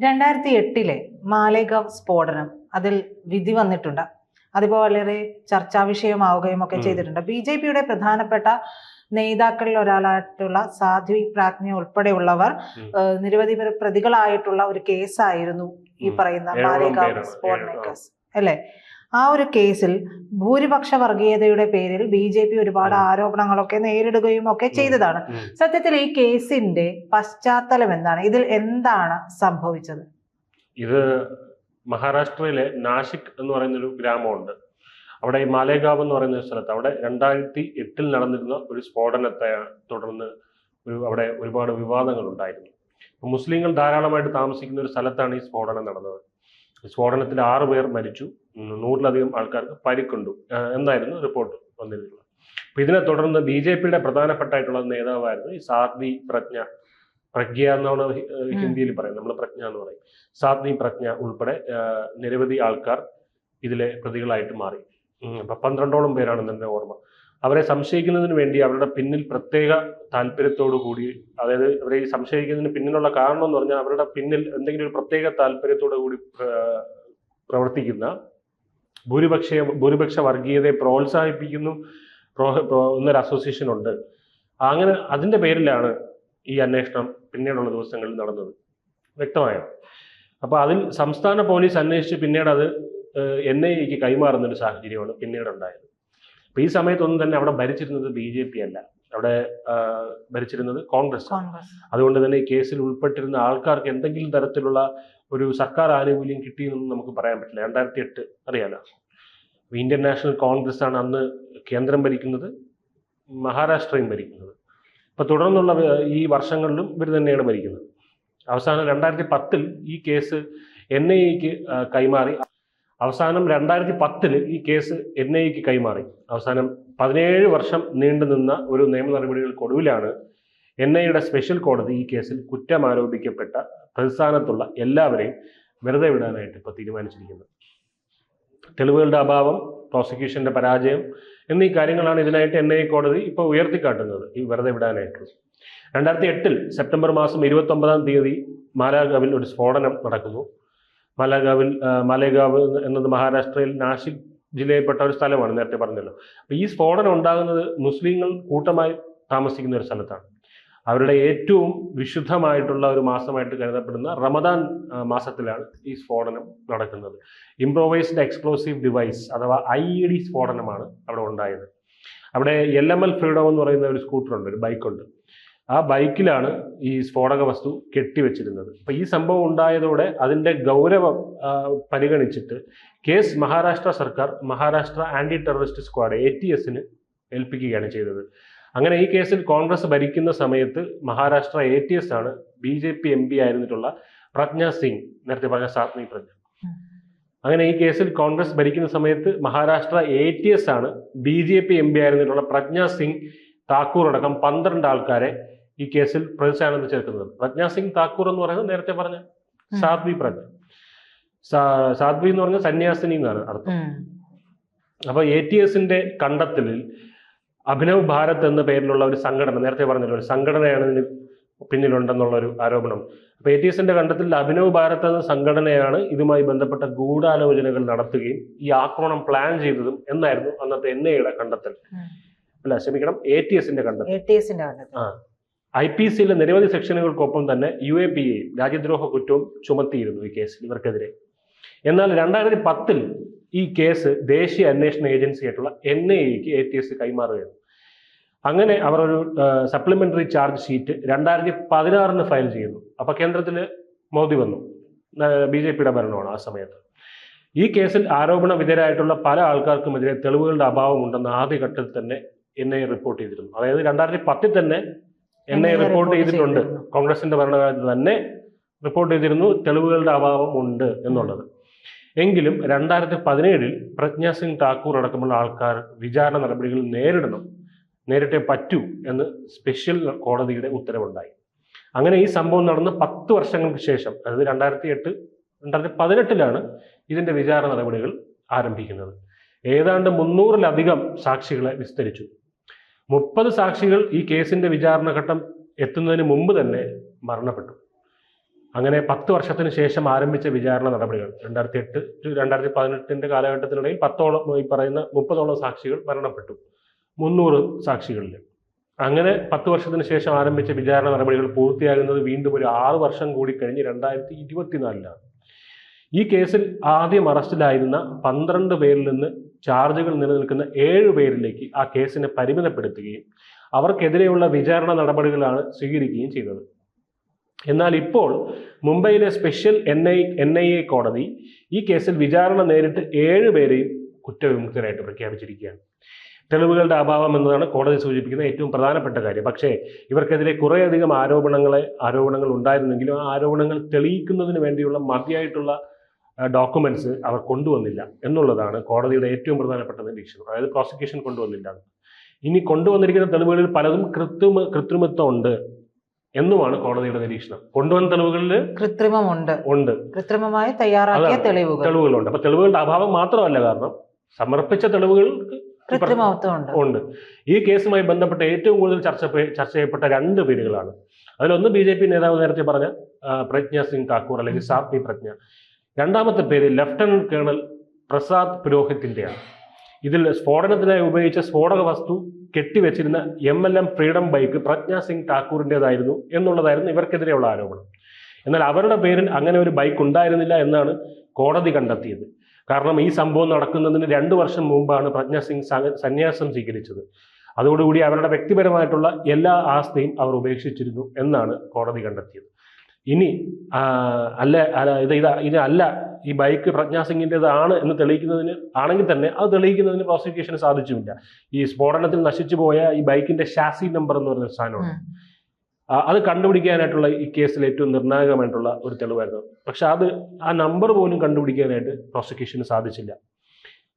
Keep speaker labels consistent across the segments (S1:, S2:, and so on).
S1: രണ്ടായിരത്തി എട്ടിലെ മാലേഗാവ് സ്ഫോടനം അതിൽ വിധി വന്നിട്ടുണ്ട്. അതിപ്പോ വളരെ ചർച്ചാ വിഷയമാവുകയും ഒക്കെ ചെയ്തിട്ടുണ്ട്. ബി ജെ പിയുടെ പ്രധാനപ്പെട്ട നേതാക്കളിൽ ഒരാളായിട്ടുള്ള സാധ്വി പ്രാജ്ഞ ഉൾപ്പെടെയുള്ളവർ നിരവധി പേർ പ്രതികളായിട്ടുള്ള ഒരു കേസായിരുന്നു ഈ പറയുന്ന മാലേഗാവ് സ്ഫോടന കേസ്. അല്ലെ? ആ ഒരു കേസിൽ ഭൂരിപക്ഷ വർഗീയതയുടെ പേരിൽ ബി ജെ പി ഒരുപാട്. ആരോപണങ്ങളൊക്കെ നേരിടുകയും ഒക്കെ ചെയ്തതാണ്. സത്യത്തിൽ ഈ കേസിന്റെ പശ്ചാത്തലം എന്താണ്? ഇതിൽ എന്താണ് സംഭവിച്ചത്?
S2: ഇത് മഹാരാഷ്ട്രയിലെ നാഷിക് എന്ന് പറയുന്ന ഒരു ഗ്രാമമുണ്ട്. അവിടെ ഈ മാലേഗാവ് എന്ന് പറയുന്ന ഒരു സ്ഥലത്ത് അവിടെ രണ്ടായിരത്തി എട്ടിൽ നടന്നിരുന്ന ഒരു സ്ഫോടനത്തെ തുടർന്ന് ഒരു അവിടെ ഒരുപാട് വിവാദങ്ങൾ ഉണ്ടായിരുന്നു മുസ്ലിങ്ങൾ ധാരാളമായിട്ട് താമസിക്കുന്ന ഒരു സ്ഥലത്താണ് ഈ സ്ഫോടനം നടന്നത്. സ്ഫോടനത്തിൽ ആറ് പേർ മരിച്ചു. നൂറിലധികം ആൾക്കാർക്ക് പരിക്കുണ്ടു. എന്നായിരുന്നു റിപ്പോർട്ട് വന്നിരുന്നത് അപ്പൊ ഇതിനെ തുടർന്ന് ബി ജെ പിയുടെ പ്രധാനപ്പെട്ടായിട്ടുള്ള നേതാവായിരുന്നു ഈ സാധ്വി പ്രജ്ഞ. പ്രജ്ഞ എന്നാണ്. ഹിന്ദിയിൽ പറയുന്നത്. നമ്മൾ പ്രജ്ഞ എന്ന് പറയും. സാധ്വി പ്രജ്ഞ ഉൾപ്പെടെ നിരവധി ആൾക്കാർ ഇതിലെ പ്രതികളായിട്ട് മാറി. അപ്പൊ പന്ത്രണ്ടോളം പേരാണ് എന്റെ ഓർമ്മ. അവരെ സംശയിക്കുന്നതിന് വേണ്ടി അവരുടെ പിന്നിൽ പ്രത്യേക താല്പര്യത്തോടു കൂടി അതായത് അവരെ ഈ സംശയിക്കുന്നതിന് പിന്നിലുള്ള കാരണം എന്ന് പറഞ്ഞാൽ അവരുടെ പിന്നിൽ എന്തെങ്കിലും ഒരു പ്രത്യേക താല്പര്യത്തോടു കൂടി പ്രവർത്തിക്കുന്ന ഭൂരിപക്ഷ ഭൂരിപക്ഷ വർഗീയതയെ പ്രോത്സാഹിപ്പിക്കുന്നു പ്രോ- പ്രോ- എന്നൊരു അസോസിയേഷൻ ഉണ്ട്. അങ്ങനെ അതിന്റെ പേരിലാണ് ഈ അന്വേഷണം പിന്നീടുള്ള ദിവസങ്ങളിൽ നടന്നത്. വ്യക്തമായോ? അപ്പോൾ അതിൽ സംസ്ഥാന പോലീസ് അന്വേഷിച്ച് പിന്നീട് അത് എൻ ഐ എക്ക് കൈമാറുന്ന ഒരു സാഹചര്യമാണ് പിന്നീട് ഉണ്ടായത് അപ്പോൾ ഈ സമയത്തൊന്നും തന്നെ അവിടെ ഭരിച്ചിരുന്നത് ബി ജെ പി അല്ല. അവിടെ ഭരിച്ചിരുന്നത് കോൺഗ്രസ്. അതുകൊണ്ട് തന്നെ ഈ കേസിൽ ഉൾപ്പെട്ടിരുന്ന ആൾക്കാർക്ക് എന്തെങ്കിലും തരത്തിലുള്ള ഒരു സർക്കാർ ആനുകൂല്യം കിട്ടിയെന്നൊന്നും നമുക്ക് പറയാൻ പറ്റില്ല. രണ്ടായിരത്തി എട്ട് അറിയാലോ ഇന്ത്യൻ നാഷണൽ കോൺഗ്രസ് ആണ് അന്ന് കേന്ദ്രം ഭരിക്കുന്നത് മഹാരാഷ്ട്രയും ഭരിക്കുന്നത്. അപ്പൊ തുടർന്നുള്ള ഈ വർഷങ്ങളിലും ഇവർ തന്നെയാണ് ഭരിക്കുന്നത്. അവസാനം രണ്ടായിരത്തി പത്തിൽ ഈ കേസ് എൻ ഐ എക്ക് കൈമാറി. അവസാനം രണ്ടായിരത്തി പത്തിൽ ഈ കേസ് എൻ ഐക്ക് കൈമാറി. അവസാനം പതിനേഴ് വർഷം നീണ്ടുനിന്ന ഒരു നിയമ നടപടികൾക്കൊടുവിലാണ് എൻ ഐയുടെ സ്പെഷ്യൽ കോടതി ഈ കേസിൽ കുറ്റം ആരോപിക്കപ്പെട്ട പ്രതിസ്ഥാനത്തുള്ള എല്ലാവരെയും വെറുതെ വിടാനായിട്ട് ഇപ്പോൾ തീരുമാനിച്ചിരിക്കുന്നത്. തെളിവുകളുടെ അഭാവം പ്രോസിക്യൂഷന്റെ പരാജയം എന്നീ കാര്യങ്ങളാണ് ഇതിനായിട്ട് എൻ ഐ കോടതി ഇപ്പോൾ ഉയർത്തിക്കാട്ടുന്നത് ഈ വെറുതെ വിടാനായിട്ട് രണ്ടായിരത്തി എട്ടിൽ സെപ്റ്റംബർ മാസം ഇരുപത്തി ഒമ്പതാം തീയതി മാലാഗാവിൽ ഒരു സ്ഫോടനം നടക്കുന്നു. മാലാഗാവിൽ മലേഗാവ് എന്നത് മഹാരാഷ്ട്രയിൽ നാഷിക് ജില്ലയിൽപ്പെട്ട ഒരു സ്ഥലമാണ് നേരത്തെ പറഞ്ഞല്ലോ. അപ്പോൾ ഈ സ്ഫോടനം ഉണ്ടാകുന്നത് മുസ്ലിങ്ങൾ കൂട്ടമായി താമസിക്കുന്ന ഒരു സ്ഥലത്താണ്. അവരുടെ ഏറ്റവും വിശുദ്ധമായിട്ടുള്ള ഒരു മാസമായിട്ട് കരുതപ്പെടുന്ന റമദാൻ മാസത്തിലാണ് ഈ സ്ഫോടനം നടക്കുന്നത്. ഇംപ്രോവൈസ്ഡ് എക്സ്പ്ലോസീവ് ഡിവൈസ് അഥവാ ഐ ഇ ഡി സ്ഫോടനമാണ് അവിടെ ഉണ്ടായത്. അവിടെ എൽ എം എൽ ഫ്രീഡം എന്ന് പറയുന്ന ഒരു സ്കൂട്ടർ ഉണ്ട് ഒരു ബൈക്കുണ്ട്. ആ ബൈക്കിലാണ് ഈ സ്ഫോടക വസ്തു കെട്ടിവെച്ചിരുന്നത്. അപ്പൊ ഈ സംഭവം ഉണ്ടായതോടെ അതിന്റെ ഗൗരവം പരിഗണിച്ചിട്ട് കേസ് മഹാരാഷ്ട്ര സർക്കാർ Maharashtra anti terrorist squad A T എസിന് ഏൽപ്പിക്കുകയാണ് ചെയ്തത്. അങ്ങനെ ഈ കേസിൽ കോൺഗ്രസ് ഭരിക്കുന്ന സമയത്ത് മഹാരാഷ്ട്ര എ ടി എസ് ആണ് B J P M P ആയിരുന്നിട്ടുള്ള Pragya Singh നേരത്തെ പറഞ്ഞ സാത്മി പ്രജ്ഞ. അങ്ങനെ ഈ കേസിൽ കോൺഗ്രസ് ഭരിക്കുന്ന സമയത്ത് മഹാരാഷ്ട്ര എ ടി എസ് ആണ് B J P M P ആയിരുന്നിട്ടുള്ള Pragya Singh Thakur അടക്കം പന്ത്രണ്ട് ആൾക്കാരെ ഈ കേസിൽ പ്രതിസ്ഥാനത്ത് ചേർക്കുന്നത് പ്രജ്ഞാ സിംഗ് താക്കൂർ എന്ന് പറയുന്നത് നേരത്തെ പറഞ്ഞ. സാധ്വി പ്രജ്ഞ. സാധ്വി എന്ന് പറഞ്ഞ സന്യാസിനി എന്നാണ് അർത്ഥം. അപ്പൊ എ ടി എസിന്റെ കണ്ടെത്തലിൽ അഭിനവ് ഭാരത് എന്ന പേരിലുള്ള ഒരു സംഘടന നേരത്തെ പറഞ്ഞല്ലോ ഒരു സംഘടനയാണ് ഇതിന് പിന്നിലുണ്ടെന്നുള്ള ഒരു ആരോപണം. അപ്പൊ എ ടി എസിന്റെ കണ്ടെത്തലിൽ അഭിനവ് ഭാരത് എന്ന സംഘടനയാണ് ഇതുമായി ബന്ധപ്പെട്ട ഗൂഢാലോചനകൾ നടത്തുകയും ഈ ആക്രമണം പ്ലാൻ ചെയ്തതും എന്നായിരുന്നു അന്നത്തെ എൻ ഐയുടെ കണ്ടെത്തൽ. അല്ല ക്ഷമിക്കണം എ ടി എസിന്റെ കണ്ടെത്തൽ.
S1: കണ്ടെത്തൽ.
S2: ഐ പി സിയിലെ നിരവധി സെക്ഷനുകൾക്കൊപ്പം തന്നെ യു എ പി എയും രാജ്യദ്രോഹ കുറ്റവും ചുമത്തിയിരുന്നു ഈ കേസിൽ ഇവർക്കെതിരെ. എന്നാൽ രണ്ടായിരത്തി പത്തിൽ ഈ കേസ് ദേശീയ അന്വേഷണ ഏജൻസി ആയിട്ടുള്ള എൻ ഐ എക്ക് എ ടി എസ് കൈമാറുകയാണ് അങ്ങനെ അവർ ഒരു സപ്ലിമെന്ററി ചാർജ് ഷീറ്റ് രണ്ടായിരത്തി പതിനാറിന് ഫയൽ ചെയ്യുന്നു. അപ്പൊ കേന്ദ്രത്തിൽ മോദി വന്നു. ബി ജെ പിയുടെ ഭരണമാണ് ആ സമയത്ത്. ഈ കേസിൽ ആരോപണ വിധേയരായിട്ടുള്ള പല ആൾക്കാർക്കുമെതിരെ തെളിവുകളുടെ അഭാവമുണ്ടെന്ന് ആദ്യഘട്ടത്തിൽ തന്നെ എൻ ഐ റിപ്പോർട്ട് ചെയ്തിരുന്നു. അതായത് രണ്ടായിരത്തി പത്തിൽ തന്നെ
S1: NIA
S2: റിപ്പോർട്ട് ചെയ്തിട്ടുണ്ട്. കോൺഗ്രസിന്റെ ഭരണകാലത്ത് തന്നെ റിപ്പോർട്ട് ചെയ്തിരുന്നു. തെളിവുകളുടെ അഭാവം ഉണ്ട് എന്നുള്ളത്. എങ്കിലും രണ്ടായിരത്തി പതിനേഴിൽ പ്രജ്ഞ സിംഗ് താക്കൂർ അടക്കമുള്ള ആൾക്കാർ വിചാരണ നടപടികൾ നേരിടണം നേരിട്ടേ പറ്റൂ എന്ന് സ്പെഷ്യൽ കോടതിയുടെ ഉത്തരവുണ്ടായി. അങ്ങനെ ഈ സംഭവം നടന്ന് പത്ത് വർഷങ്ങൾക്ക് ശേഷം അതായത് രണ്ടായിരത്തി എട്ട് രണ്ടായിരത്തി പതിനെട്ടിലാണ് ഇതിന്റെ വിചാരണ നടപടികൾ ആരംഭിക്കുന്നത്. ഏതാണ്ട് മുന്നൂറിലധികം സാക്ഷികളെ വിസ്തരിച്ചു. മുപ്പത് സാക്ഷികൾ ഈ കേസിന്റെ വിചാരണഘട്ടം എത്തുന്നതിന് മുമ്പ് തന്നെ മരണപ്പെട്ടു. അങ്ങനെ പത്ത് വർഷത്തിന് ശേഷം ആരംഭിച്ച വിചാരണ നടപടികൾ. രണ്ടായിരത്തി എട്ട് ടു രണ്ടായിരത്തി പതിനെട്ടിന്റെ കാലഘട്ടത്തിനിടയിൽ പത്തോളം ഈ പറയുന്ന മുപ്പതോളം സാക്ഷികൾ മരണപ്പെട്ടു. മുന്നൂറ് സാക്ഷികളിൽ. അങ്ങനെ പത്ത് വർഷത്തിന് ശേഷം ആരംഭിച്ച വിചാരണ നടപടികൾ പൂർത്തിയാകുന്നത് വീണ്ടും ഒരു ആറ് വർഷം കൂടി കഴിഞ്ഞ് രണ്ടായിരത്തി ഇരുപത്തിനാലിലാണ്. ഈ കേസിൽ ആദ്യം അറസ്റ്റിലായിരുന്ന പന്ത്രണ്ട് പേരിൽ നിന്ന് ചാർജുകൾ നിലനിൽക്കുന്ന ഏഴ് പേരിലേക്ക് ആ കേസിനെ പരിമിതപ്പെടുത്തുകയും അവർക്കെതിരെയുള്ള വിചാരണ നടപടികളാണ് സ്വീകരിക്കുകയും ചെയ്തത്. എന്നാൽ ഇപ്പോൾ മുംബൈയിലെ special N I N I A കോടതി ഈ കേസിൽ വിചാരണ നേരിട്ട് ഏഴ് പേരെയും കുറ്റവിമുക്തരായിട്ട് പ്രഖ്യാപിച്ചിരിക്കുകയാണ്. തെളിവുകളുടെ അഭാവം എന്നതാണ് കോടതി സൂചിപ്പിക്കുന്ന ഏറ്റവും പ്രധാനപ്പെട്ട കാര്യം. പക്ഷേ ഇവർക്കെതിരെ കുറേയധികം ആരോപണങ്ങളെ ആരോപണങ്ങൾ ഉണ്ടായിരുന്നെങ്കിലും ആ ആരോപണങ്ങൾ തെളിയിക്കുന്നതിന് വേണ്ടിയുള്ള മതിയായിട്ടുള്ള ഡോക്യുമെന്റ്സ് അവർ കൊണ്ടുവന്നില്ല എന്നുള്ളതാണ് കോടതിയുടെ ഏറ്റവും പ്രധാനപ്പെട്ട നിരീക്ഷണം. അതായത് പ്രോസിക്യൂഷൻ കൊണ്ടുവന്നില്ല. ഇനി കൊണ്ടുവന്നിരിക്കുന്ന തെളിവുകളിൽ പലതും കൃത്രിമ കൃത്രിമത്വം ഉണ്ട് എന്നുമാണ് കോടതിയുടെ നിരീക്ഷണം. കൊണ്ടുവന്ന തെളിവുകളിൽ
S1: കൃത്രിമമുണ്ട്.
S2: ഉണ്ട്.
S1: കൃത്രിമമായി തയ്യാറാക്കിയ തെളിവുകൾ.
S2: തെളിവുകളുണ്ട്. അപ്പൊ തെളിവുകളുടെ അഭാവം മാത്രമല്ല കാരണം സമർപ്പിച്ച
S1: തെളിവുകൾ ഉണ്ട്.
S2: ഈ കേസുമായി ബന്ധപ്പെട്ട ഏറ്റവും കൂടുതൽ ചർച്ച ചർച്ച ചെയ്യപ്പെട്ട രണ്ട് പേരുകളാണ്. അതിലൊന്ന് ബി ജെ പി നേതാവ് നേരത്തെ പറഞ്ഞ പ്രജ്ഞ സിംഗ് താക്കൂർ അല്ലെങ്കിൽ സാത്വി പ്രജ്ഞ. രണ്ടാമത്തെ പേര് ലഫ്റ്റനന്റ് കേണൽ പ്രസാദ് പുരോഹിത്തിന്റെയാണ് ഇതിൽ സ്ഫോടനത്തിനായി ഉപയോഗിച്ച സ്ഫോടക വസ്തു കെട്ടിവെച്ചിരുന്ന M L M freedom bike Pragya Singh ഠാക്കൂറിന്റെതായിരുന്നു എന്നുള്ളതായിരുന്നു ഇവർക്കെതിരെയുള്ള ആരോപണം. എന്നാൽ അവരുടെ പേരിൽ അങ്ങനെ ഒരു ബൈക്ക് ഉണ്ടായിരുന്നില്ല എന്നാണ് കോടതി കണ്ടെത്തിയത്. കാരണം ഈ സംഭവം നടക്കുന്നതിന് രണ്ട് വർഷം മുമ്പാണ് പ്രജ്ഞ സിംഗ് സന്യാസം സ്വീകരിച്ചത്. അതോടുകൂടി അവരുടെ വ്യക്തിപരമായിട്ടുള്ള എല്ലാ ആസ്തിയും അവർ ഉപേക്ഷിച്ചിരുന്നു എന്നാണ് കോടതി കണ്ടെത്തിയത്. ഇനി അല്ല ഇത് ഇത് ഇത് അല്ല ഈ ബൈക്ക് പ്രജ്ഞാസിംഗിന്റെതാണ് എന്ന് തെളിയിക്കുന്നതിന് ആണെങ്കിൽ തന്നെ അത് തെളിയിക്കുന്നതിന് പ്രോസിക്യൂഷന് സാധിച്ചുമില്ല. ഈ സ്ഫോടനത്തിൽ നശിച്ചു പോയ ഈ ബൈക്കിന്റെ ഷാസി നമ്പർ എന്ന് പറയുന്ന സാധനമാണ് അത് കണ്ടുപിടിക്കാനായിട്ടുള്ള ഈ കേസിൽ ഏറ്റവും നിർണായകമായിട്ടുള്ള ഒരു തെളിവായിരുന്നു. പക്ഷെ അത് ആ നമ്പർ പോലും കണ്ടുപിടിക്കാനായിട്ട് പ്രോസിക്യൂഷന് സാധിച്ചില്ല.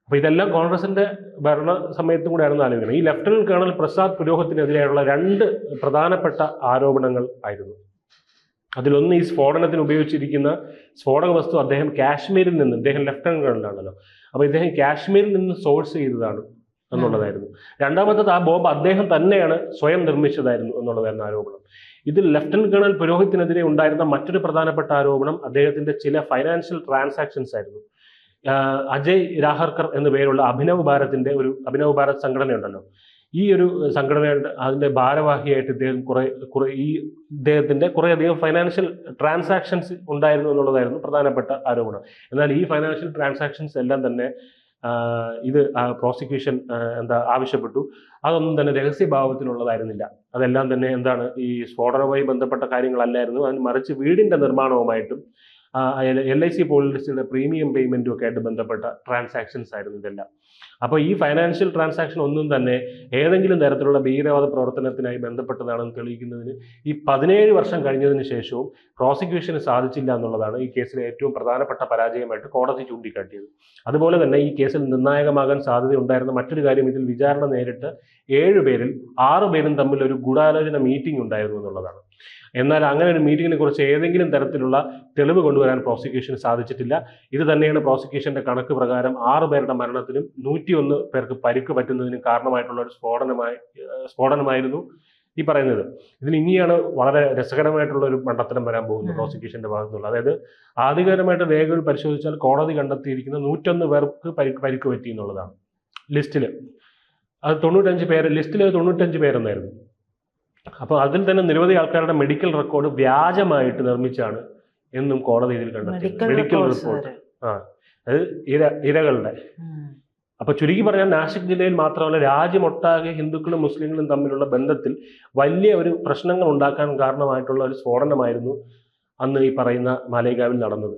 S2: അപ്പൊ ഇതെല്ലാം കോൺഗ്രസിന്റെ ഭരണ സമയത്തും കൂടെയാണെന്ന് ആലോചിക്കണം. ഈ ലഫ്റ്റനന്റ് കേണൽ പ്രസാദ് പുരോഹത്തിനെതിരെയുള്ള രണ്ട് പ്രധാനപ്പെട്ട ആരോപണങ്ങൾ ആയിരുന്നു. അതിലൊന്ന് ഈ സ്ഫോടനത്തിന് ഉപയോഗിച്ചിരിക്കുന്ന സ്ഫോടക വസ്തു അദ്ദേഹം കാശ്മീരിൽ നിന്ന് ഇദ്ദേഹം ലെഫ്റ്റനന്റ് കേണലാണല്ലോ അപ്പൊ ഇദ്ദേഹം കാശ്മീരിൽ നിന്ന് സോഴ്സ് ചെയ്തതാണ് എന്നുള്ളതായിരുന്നു. രണ്ടാമത്തത് ആ ബോംബ് അദ്ദേഹം തന്നെയാണ് സ്വയം നിർമ്മിച്ചതായിരുന്നു എന്നുള്ളതായിരുന്നു ആരോപണം. ഇതിൽ ലഫ്റ്റനന്റ് കേണൽ പുരോഹിത്തിനെതിരെ ഉണ്ടായിരുന്ന മറ്റൊരു പ്രധാനപ്പെട്ട ആരോപണം അദ്ദേഹത്തിന്റെ ചില ഫൈനാൻഷ്യൽ ട്രാൻസാക്ഷൻസ് ആയിരുന്നു. അജയ് രാഹർക്കർ എന്ന പേരുള്ള അഭിനവ് ഭാരത്തിന്റെ ഒരു അഭിനവ് ഭാരത് സംഘടനയുണ്ടല്ലോ. ഈ ഒരു സംഘടനയുടെ അതിന്റെ ഭാരവാഹിയായിട്ട് ഇദ്ദേഹം കുറേ കുറേ ഈ ഇദ്ദേഹത്തിന്റെ കുറേയധികം ഫൈനാൻഷ്യൽ ട്രാൻസാക്ഷൻസ് ഉണ്ടായിരുന്നു എന്നുള്ളതായിരുന്നു പ്രധാനപ്പെട്ട ആരോപണം. എന്നാൽ ഈ ഫൈനാൻഷ്യൽ ട്രാൻസാക്ഷൻസ് എല്ലാം തന്നെ ഇത് പ്രോസിക്യൂഷൻ എന്താ ആവശ്യപ്പെട്ടു. അതൊന്നും തന്നെ രഹസ്യഭാവത്തിലുള്ളതായിരുന്നില്ല. അതെല്ലാം തന്നെ എന്താണ് ഈ സ്ഫോടനവുമായി ബന്ധപ്പെട്ട കാര്യങ്ങളല്ലായിരുന്നു. അതിന് മറിച്ച് വീടിന്റെ നിർമ്മാണവുമായിട്ടും എൽ ഐ സി പോളിസിയുടെ പ്രീമിയം പേയ്മെന്റും ഒക്കെ ആയിട്ട് ബന്ധപ്പെട്ട ട്രാൻസാക്ഷൻസ് ആയിരുന്നു ഇതെല്ലാം. അപ്പോൾ ഈ ഫൈനാൻഷ്യൽ ട്രാൻസാക്ഷൻ ഒന്നും തന്നെ ഏതെങ്കിലും തരത്തിലുള്ള ഭീകരവാദ പ്രവർത്തനത്തിനായി ബന്ധപ്പെട്ടതാണെന്ന് തെളിയിക്കുന്നതിന് ഈ പതിനേഴ് വർഷം കഴിഞ്ഞതിന് ശേഷവും പ്രോസിക്യൂഷന് സാധിച്ചില്ല എന്നുള്ളതാണ് ഈ കേസിലെ ഏറ്റവും പ്രധാനപ്പെട്ട പരാജയമായിട്ട് കോടതി ചൂണ്ടിക്കാട്ടിയത്. അതുപോലെ തന്നെ ഈ കേസിൽ നിർണായകമാകാൻ സാധ്യതയുണ്ടായിരുന്ന മറ്റൊരു കാര്യം ഇതിൽ വിചാരണ നേരിട്ട് ഏഴ് പേരിൽ ആറ് പേരും തമ്മിൽ ഒരു ഗൂഢാലോചന മീറ്റിംഗ് ഉണ്ടായിരുന്നു എന്നുള്ളതാണ്. എന്നാൽ അങ്ങനെ ഒരു മീറ്റിങ്ങിനെ കുറിച്ച് ഏതെങ്കിലും തരത്തിലുള്ള തെളിവ് കൊണ്ടുവരാൻ പ്രോസിക്യൂഷന് സാധിച്ചിട്ടില്ല. ഇത് തന്നെയാണ് പ്രോസിക്യൂഷന്റെ കണക്ക് പ്രകാരം ആറ് പേരുടെ മരണത്തിനും നൂറ്റിയൊന്ന് പേർക്ക് പരിക്ക് പറ്റുന്നതിനും കാരണമായിട്ടുള്ള ഒരു സ്ഫോടനമായി സ്ഫോടനമായിരുന്നു ഈ പറയുന്നത്. ഇതിന് ഇനിയാണ് വളരെ രസകരമായിട്ടുള്ള ഒരു മണ്ടത്തരം വരാൻ പോകുന്നത്
S1: പ്രോസിക്യൂഷന്റെ
S2: പ്രോസിക്യൂഷന്റെ ഭാഗത്തുള്ള അതായത് ആധികാരികമായിട്ട് രേഖകൾ പരിശോധിച്ചാൽ കോടതി കണ്ടെത്തിയിരിക്കുന്ന നൂറ്റൊന്ന് പേർക്ക് പരിക്ക് പരിക്ക് പറ്റി എന്നുള്ളതാണ്. ലിസ്റ്റിൽ അത് തൊണ്ണൂറ്റഞ്ച് പേര് ലിസ്റ്റിൽ തൊണ്ണൂറ്റഞ്ച് പേരെന്നായിരുന്നു. അപ്പോൾ അതിൽ തന്നെ നിരവധി ആൾക്കാരുടെ മെഡിക്കൽ റെക്കോർഡ് വ്യാജമായിട്ട് നിർമ്മിച്ചാണ് എന്നും കോടതി ഇതിൽ കണ്ടെത്തി
S1: മെഡിക്കൽ
S2: റിപ്പോർട്ട്
S1: ആ
S2: അത് ഇര ഇരകളുടെ. അപ്പൊ ചുരുക്കി പറഞ്ഞാൽ നാഷിക് ജില്ലയിൽ മാത്രമല്ല രാജ്യമൊട്ടാകെ ഹിന്ദുക്കളും മുസ്ലിങ്ങളും തമ്മിലുള്ള ബന്ധത്തിൽ വലിയ ഒരു പ്രശ്നങ്ങൾ ഉണ്ടാക്കാൻ കാരണമായിട്ടുള്ള ഒരു സ്ഫോടനമായിരുന്നു അന്ന് ഈ പറയുന്ന മാലേഗാവിൽ നടന്നത്.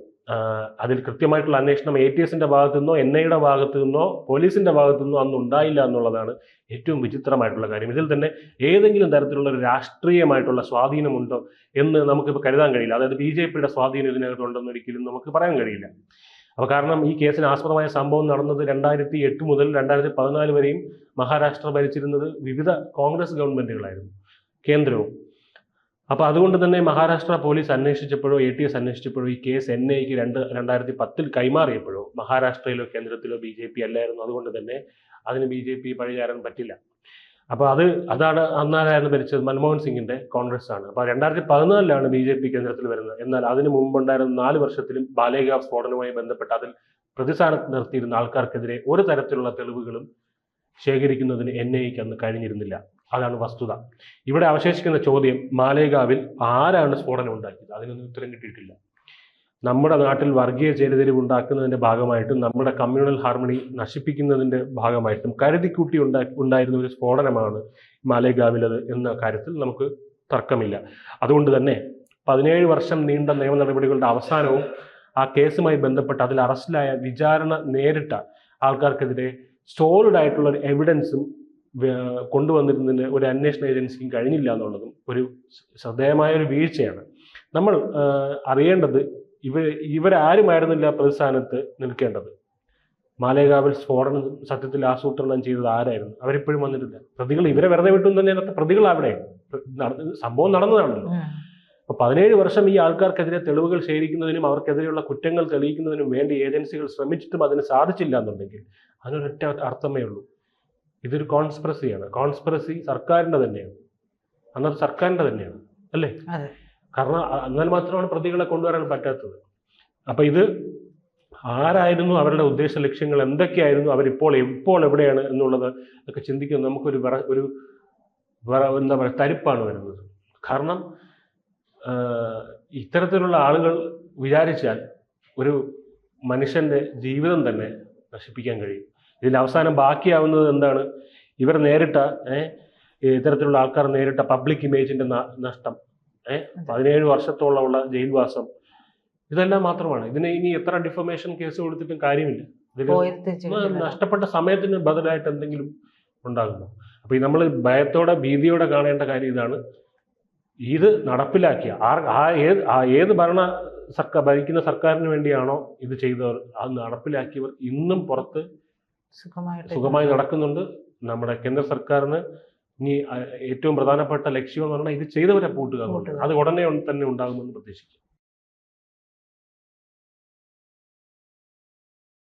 S2: അതിൽ കൃത്യമായിട്ടുള്ള അന്വേഷണം എ ടി എസിന്റെ ഭാഗത്തു നിന്നോ എൻ ഐയുടെ ഭാഗത്തു നിന്നോ പോലീസിന്റെ ഭാഗത്തു നിന്നോ അന്ന് ഉണ്ടായില്ല എന്നുള്ളതാണ് ഏറ്റവും വിചിത്രമായിട്ടുള്ള കാര്യം. ഇതിൽ തന്നെ ഏതെങ്കിലും തരത്തിലുള്ള ഒരു രാഷ്ട്രീയമായിട്ടുള്ള സ്വാധീനമുണ്ടോ എന്ന് നമുക്കിപ്പോൾ കരുതാൻ കഴിയില്ല. അതായത് ബി ജെ പിയുടെ സ്വാധീനം ഇതിനകത്തുണ്ടെന്ന് ഒരിക്കലും നമുക്ക് പറയാൻ കഴിയില്ല. അപ്പോൾ കാരണം ഈ കേസിന് ആസ്പദമായ സംഭവം നടന്നത് രണ്ടായിരത്തി എട്ട് മുതൽ രണ്ടായിരത്തി പതിനാല് വരെയും മഹാരാഷ്ട്ര ഭരിച്ചിരുന്നത് വിവിധ കോൺഗ്രസ് ഗവൺമെന്റുകളായിരുന്നു. കേന്ദ്രവും. അപ്പോൾ അതുകൊണ്ട് തന്നെ മഹാരാഷ്ട്ര പോലീസ് അന്വേഷിച്ചപ്പോഴോ എ ടി എസ് അന്വേഷിച്ചപ്പോഴോ ഈ കേസ് എൻ ഐക്ക് രണ്ട് രണ്ടായിരത്തി പത്തിൽ കൈമാറിയപ്പോഴോ മഹാരാഷ്ട്രയിലോ കേന്ദ്രത്തിലോ ബി ജെ പി അല്ലായിരുന്നു. അതുകൊണ്ട് തന്നെ അതിന് ബി ജെ പി പഴിചാരാൻ പറ്റില്ല. അപ്പോൾ അത് അതാണ് അന്നാരായിരുന്നു ഭരിച്ചത്? മൻമോഹൻ സിംഗിന്റെ കോൺഗ്രസ് ആണ് അപ്പോൾ രണ്ടായിരത്തി പതിനാലിലാണ് ബി ജെ പി കേന്ദ്രത്തിൽ വരുന്നത്. എന്നാൽ അതിന് മുമ്പുണ്ടായിരുന്ന നാല് വർഷത്തിലും ബാലേഗാവ് സ്ഫോടനവുമായി ബന്ധപ്പെട്ട് അതിൽ പ്രതിസ്ഥാനത്ത് നിർത്തിയിരുന്ന ആൾക്കാർക്കെതിരെ ഒരു തരത്തിലുള്ള തെളിവുകളും ശേഖരിക്കുന്നതിന് എൻ ഐക്ക് അന്ന് കഴിഞ്ഞിരുന്നില്ല. അതാണ് വസ്തുത. ഇവിടെ അവശേഷിക്കുന്ന ചോദ്യം മാലേഗാവിൽ ആരാണ് സ്ഫോടനം ഉണ്ടാക്കിയത്? അതിനൊന്നും ഉത്തരം കിട്ടിയിട്ടില്ല. നമ്മുടെ നാട്ടിൽ വർഗീയ ചേരിതിരിവ് ഉണ്ടാക്കുന്നതിന്റെ ഭാഗമായിട്ടും നമ്മുടെ കമ്മ്യൂണൽ ഹാർമണി നശിപ്പിക്കുന്നതിന്റെ ഭാഗമായിട്ടും കരുതിക്കൂട്ടി ഉണ്ടാ ഉണ്ടായിരുന്ന ഒരു സ്ഫോടനമാണ് മാലേഗാവിലത് എന്ന കാര്യത്തിൽ നമുക്ക് തർക്കമില്ല. അതുകൊണ്ട് തന്നെ പതിനേഴ് വർഷം നീണ്ട നിയമ നടപടികളുടെ അവസാനവും ആ കേസുമായി ബന്ധപ്പെട്ട് അതിൽ അറസ്റ്റിലായ വിചാരണ നേരിട്ട ആൾക്കാർക്കെതിരെ സ്റ്റോറിഡ് ആയിട്ടുള്ള ഒരു എവിഡൻസും കൊണ്ടുവന്നിരുന്നതിന് ഒരു അന്വേഷണ ഏജൻസിക്കും കഴിഞ്ഞില്ല എന്നുള്ളതും ഒരു ശ്രദ്ധേയമായ ഒരു വീഴ്ചയാണ്. നമ്മൾ അറിയേണ്ടത് ഇവ ഇവരാരുമായിരുന്നില്ല പ്രതിസ്ഥാനത്ത് നിൽക്കേണ്ടത്? മാലേഗാവിൽ സ്ഫോടനം സത്യത്തിൽ ആസൂത്രണം ചെയ്തത് ആരായിരുന്നു? അവരിപ്പോഴും വന്നിട്ടില്ല. പ്രതികൾ ഇവരെ വെറുതെ വിട്ടു തന്നെ പ്രതികൾ അവിടെ. സംഭവം നടന്നതാണല്ലോ. അപ്പൊ പതിനേഴ് വർഷം ഈ ആൾക്കാർക്കെതിരെ തെളിവുകൾ ശേഖരിക്കുന്നതിനും അവർക്കെതിരെയുള്ള കുറ്റങ്ങൾ തെളിയിക്കുന്നതിനും വേണ്ടി ഏജൻസികൾ ശ്രമിച്ചിട്ടും അതിന് സാധിച്ചില്ല എന്നുണ്ടെങ്കിൽ അതിനൊരൊറ്റ അർത്ഥമേ ഉള്ളൂ. ഇതൊരു കോൺസ്പിറസിയാണ് കോൺസ്പിറസി സർക്കാരിന്റെ തന്നെയാണ്. അന്നത് സർക്കാരിന്റെ തന്നെയാണ്. അല്ലേ. കാരണം എന്നാൽ മാത്രമാണ് പ്രതികളെ കൊണ്ടുവരാൻ പറ്റാത്തത്. അപ്പൊ ഇത് ആരായിരുന്നു അവരുടെ ഉദ്ദേശ ലക്ഷ്യങ്ങൾ? എന്തൊക്കെയായിരുന്നു? അവരിപ്പോൾ ഇപ്പോൾ എവിടെയാണ് എന്നുള്ളത് ഒക്കെ ചിന്തിക്കുന്നത് നമുക്കൊരു വിറ- ഒരു വിറ- എന്താ പറയുക തരിപ്പാണ് വരുന്നത്. കാരണം ഇത്തരത്തിലുള്ള ആളുകൾ വിചാരിച്ചാൽ ഒരു മനുഷ്യന്റെ ജീവിതം തന്നെ നശിപ്പിക്കാൻ കഴിയും. ഇതിൽ അവസാനം ബാക്കിയാവുന്നത് എന്താണ്? ഇവർ നേരിട്ട ഏഹ് ഇത്തരത്തിലുള്ള ആൾക്കാർ നേരിട്ട പബ്ലിക് ഇമേജിന്റെ നഷ്ടം ഏഹ് പതിനേഴ് വർഷത്തോളമുള്ള ജയിൽവാസം. ഇതെല്ലാം മാത്രമാണ്. ഇതിന് ഇനി എത്ര ഡിഫമേഷൻ കേസ് കൊടുത്തിട്ടും കാര്യമില്ല. നഷ്ടപ്പെട്ട സമയത്തിന് ബദലായിട്ട് എന്തെങ്കിലും ഉണ്ടാകുന്നു. അപ്പൊ ഈ നമ്മൾ ഭയത്തോടെ ഭീതിയോടെ കാണേണ്ട കാര്യം ഇതാണ്. ഇത് നടപ്പിലാക്കിയ ആർ ആ ഏത് ആ ഏത് ഭരണ സർക്കാർ ഭരിക്കുന്ന സർക്കാരിന് വേണ്ടിയാണോ ഇത് ചെയ്തവർ അത് നടപ്പിലാക്കിയവർ ഇന്നും പുറത്ത് സുഖമായി നടക്കുന്നുണ്ട്. നമ്മുടെ കേന്ദ്ര സർക്കാരിന് ഇനി ഏറ്റവും പ്രധാനപ്പെട്ട ലക്ഷ്യം എന്ന് പറഞ്ഞാൽ ഇത് ചെയ്തവരെ
S1: പൂട്ടുക.
S2: അത് ഉടനെ തന്നെ ഉണ്ടാകുമെന്ന് പ്രതീക്ഷിക്കും